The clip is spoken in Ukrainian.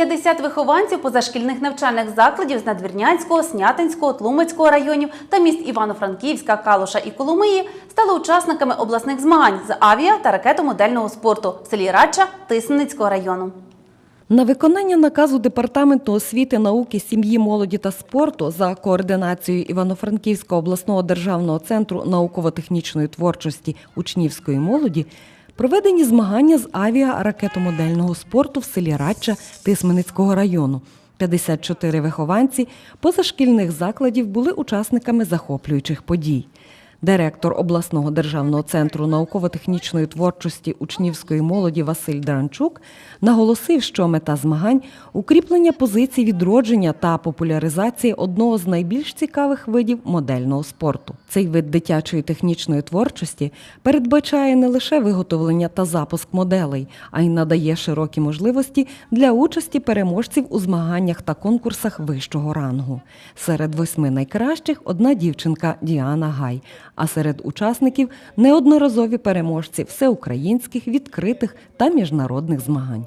50 вихованців позашкільних навчальних закладів з Надвірнянського, Снятинського, Тлумацького районів та міст Івано-Франківська, Калуша і Коломиї стали учасниками обласних змагань з авіа та ракетомодельного спорту в селі Радча Тисменицького району. На виконання наказу Департаменту освіти, науки, сім'ї, молоді та спорту за координацією Івано-Франківського обласного державного центру науково-технічної творчості учнівської молоді проведені змагання з авіа-ракетомодельного спорту в селі Радча Тисменицького району. 54 вихованці позашкільних закладів були учасниками захоплюючих подій. Директор обласного державного центру науково-технічної творчості учнівської молоді Василь Дранчук наголосив, що мета змагань укріплення позицій відродження та популяризації одного з найбільш цікавих видів модельного спорту. Цей вид дитячої технічної творчості передбачає не лише виготовлення та запуск моделей, а й надає широкі можливості для участі переможців у змаганнях та конкурсах вищого рангу. Серед восьми найкращих одна дівчинка Діана Гай, а серед учасників неодноразові переможці всеукраїнських, відкритих та міжнародних змагань.